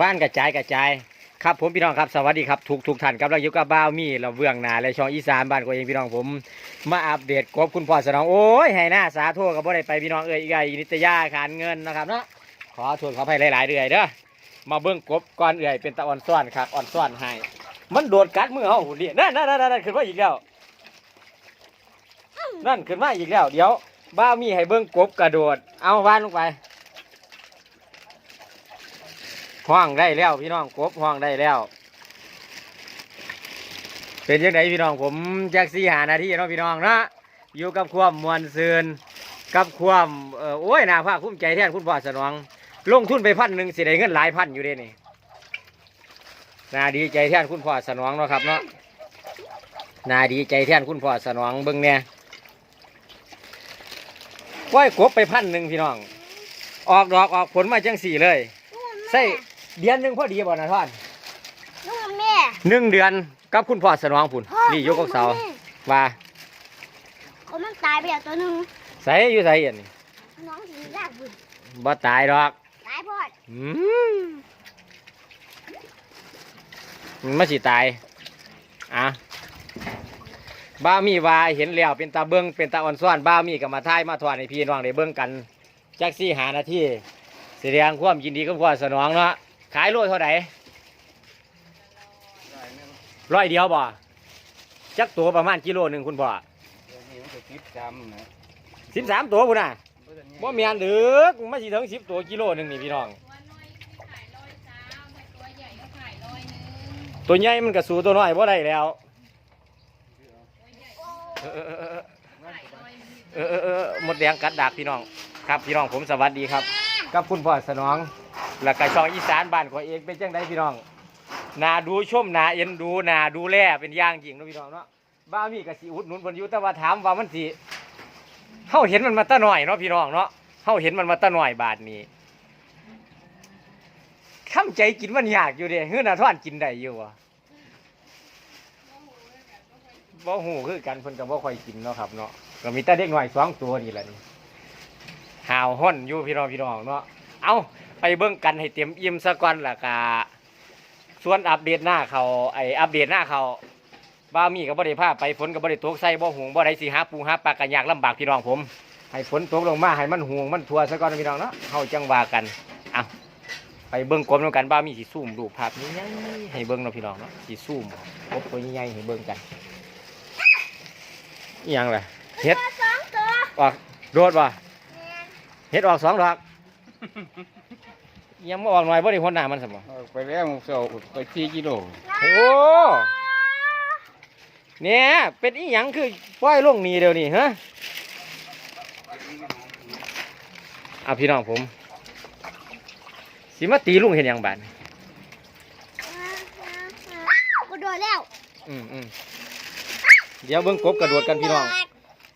ว่านกระจายกระจายครับผมพี่น้องครับสวัสดีครับทุกทุกท่านครับเราอยู่กับบ้าวมีเราเบื้องหน้าและช่องอีสานบ้านก็เองพี่น้องผม มาอัปเดตกบคุณพ่อสนองโอ้ยให้หน้าสาธุกับบ่ได้ไปพี่น้องเอ้ยอีกไอ้นิตยาขานเงินนะครับเนาะขอโทษขออภัยหลายๆเดือยเด้อมาเบื้องกบก่อนเอื่อยเป็นตะอ่อนซ้อนครับอ่อนซ้อนให้มันโดดกัดมือเฮาหุ่นนั่นนั่นนั่นนั่นขึ้นมาอีกแล้วนั่นขึ้นมาอีกแล้ว เดี๋ยวบ้าวมีให้เบื้องกบกระโดดเอาว่านลงไป ห้องได้แล้วพี่น้องกบห้องได้แล้ว เป็นยังไงพี่น้องผมจากสี่หานาทีเนาะพี่น้องนะอยู่กับความมวลซืนกับความเออโอ้ยนาภาคภูมิใจแทนคุณพ่อสนองลงทุนไปพันหนึ่งสิได้เงินหลายพันอยู่เด้นี่นาดีใจแทนคุณพ่อสนองเนาะครับเนาะนาดีใจแทนคุณพ่อสนองเบิ่งเนี่ยว่ายกบไปพันหนึ่งพี่น้อง ออกดอกออกผลมาจังสี่เลยใส่ เดือนหนึ่งพอดีบ่นะท่อนลูกแม่หนึ่งเดือนกับคุณพ่อสนองผุนพ่อนี่ยกกเสาว่าเขามันตายไปแล้วตัวหนึ่งใส่อยู่ใส่เอ็นนี่น้องสียากบุญบ่ตายดอกตายพอดอืมมันไม่สิตายอะบ้ามีว่าเห็นแล้วเป็นตาเบิ้งเป็นตาอ่อนซ้อนบ้ามีกับมาทายมาทอดให้พี่น้องได้เบิ้งกันจักสี่หานาทีแสดงความยินดีกับพ่อสนองเนาะ ขายโลเท่าไหร่ร้อยเดียวบ่จักตัวประมาณกิโลหนึ่งคุณพ่อนี่มันจะติดจำนะสิบสามตัวพุ่นน่ะบ่เมียนเด้อมาสิถึงสิบตัวกิโลหนึ่งนี่พี่น้อง ตัวใหญ่มันก็สู้ตัวน้อยบ่ได้แล้วเออเออเออเออเออเออหมดแดงกัดดากพี่น้อง ครับพี่น้องผมสวัสดีครับ กับคุณพ่อสนอง แล้วก็ช่องอีสานบ้านของเองเป็นจังไดพี่น้องนาดูชมนาเอ็นดูนาดูแลเป็นอย่างจริงเนาะพี่น้องเนาะบ้ามีกะสิอุดหนุนเพนยู่แต่ว่าถามว่ามันสิเฮาเห็นมันมาตะหน่อยเนาะพี่น้องเนาะเฮาเห็นมันมาตะหน่อยบาทนี้ข้ามใจกินมันยากอยู่เด้เฮือนาท่อนกินได้อยู่วะบ่หูคือกันเพิ่นก็บ่ค่อยกินเนาะครับเนาะก็มีแต่เด็กหน้อยสองตัวนี่แหละนี่หาวห้นอยู่พี่น้องพี่น้องเนาะเอา ไปเบิ่งกันให้เต็มอิ่มซะก่อนล่ะกะส่วนอัปเดตหน้าเขาไออัปเดตหน้าเขาบ้ามีกับบ่ได้ผ้าไปฝนกับบ่ได้ตกใส่บ่หวงบ่ได้สิหาปูหาปลากันยากลำบากพี่น้องผม ให้ฝนตกลงมาให้มันห่วงมันทั่วซะก่อนนะพี่น้องเนาะเฮาจังว่ากันเอาไปเบิ่งกบนำกันบ้ามีสิซูมรูปภาพนี้ให้เบิ่งเนาะพี่น้องเนาะสิซูมกบตัวใหญ่ๆให้เบิ่งกันอีหยังล่ะเฮ็ดสองตัวออกโดดบ่เฮ็ดออกสองดอก ยังบ่ออกหน่อยบ่ได้พ้นหน้ามันซั่นบ่เอาไปแล้วเสาไปสี่กิโลโอ้เนี่ยเป็นอีหยังคือปล่อยลงนี่เดี๋ยวนี้ฮะเอาพี่น้องผมสิมาตีลุงเห็นหยังบานกูโดนแล้วอืมอืมเดี๋ยวเบิ้งกบกระโดดกันพี่น้อง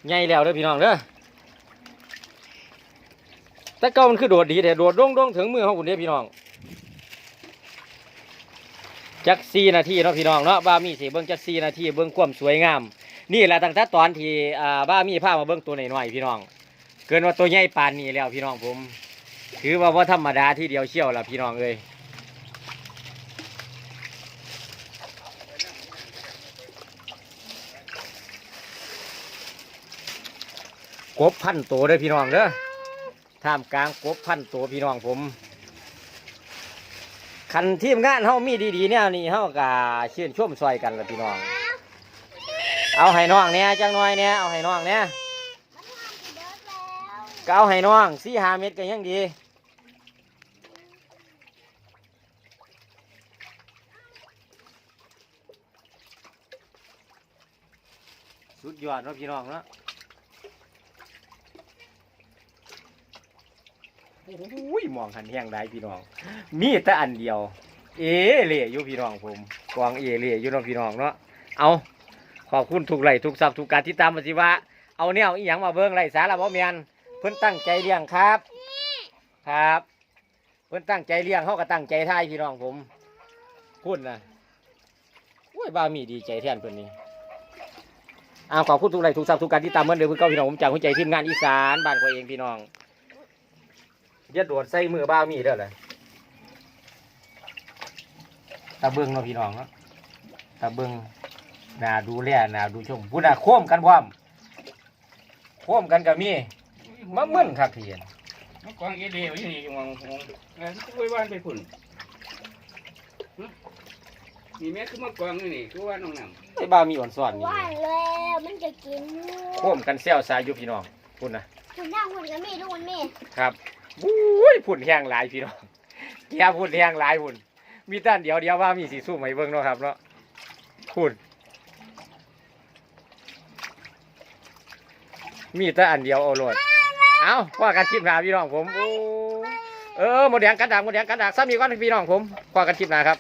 ใหญ่แล้วเด้อพี่น้องเด้อ แต่เก่ามันคือโดดดีแต่โดดดงดงถึงมือของคุณเด้พี่น้องจักสี่นาทีเนาะพี่น้องเนาะบ้ามีสิเบิ้งจักสี่นาทีเบิ้งความสวยงาม นี่แหละตั้งแต่ตอนที่อ่าบ้ามีพามาเบิ้งตัวหน้อยๆพี่น้อง เกินว่าตัวใหญ่ปานนี้แล้วพี่น้องผม ถือว่าว่าธรรมดาที่เดียวเชี่ยวละพี่น้องเอ้ยกบพันตัวเด้อพี่น้องเด้อ ท่ามกลางกบพันตัวพี่น้องผมคันทีมงานเฮามีดีๆเนี่ยนี่เฮากะชื่นชมซอยกันละพี่น้อง เอาให้น้องเนี่ยจังน้อยเนี่ยเอาให้น้องเนี่ยก็เอาให้น้องสี่ห้าเม็ดก็ยังดีสุดยอดเนาะพี่น้องเนาะ อ้ยมองหันแห้งได้พี่น้อง มีแต่อันเดียว เอเล่อยู่พี่น้องผมกวางเอเล่อยู่เนาะพี่น้องเนาะเอาขอบคุณทุกไลทุกซับทุกการที่ตามมาสิว่าเอาแนวอีหยังมาเบิ่งไลสาระบ่แม่นเพิ่นตั้งใจเลี้ยงครับ ครับ เพิ่นตั้งใจเลี้ยงเขาก็ตั้งใจท่ายพี่น้องผมคุณนะโอ้ยบ้ามีดีใจแทนเพิ่นนี่อ้าวขอบคุณทุกไลทุกซับทุกการที่ตามเหมือนเดิมเพื่อนเก้าพี่น้องผมจากหัวใจทีมงานอีสานบ้านตัวเองพี่น้อง อย่าโดดใส่มือบ้ามีเด้อเลยตาเบิงเนาะพี่น้องเนาะตาเบิงน่าดูแลน่าดูชมพูดน่ะโค้มกันพร้อมโค้มกันก็มีมะมึนคักเทียนมากวางเอเดียวอยู่นี่มองมองเออช่วยว่านไปพุ่นหึมีแม่คือมากวางอยู่นี่คือว่าน้องน้ำไอ้บ้ามีอ่อนซ่อนนี่ว่านแล้วมันจะกินโค้มกันเซลสายอยู่พี่น้องพูดนะคุณนั่งคุณกับแม่ทุกคนแม่ครับ อุ้ยพุ่นแห้งหลายพี่น้องแกพุ่นแห้งหลายพุ่น มีด้านเดียวเดียวว่ามีสีสู้ไหมเบิ่งเนาะครับเนาะพุ่น มีแต่อันเดียวเอาโลดเอาว่ากันคลิปหน้าพี่น้องผมโอ้เออหมดแดงกันดากหมดแดงกันดากซ้ำอีกวันหนึ่งพี่น้องผมว่ากันคลิปหน้าครับ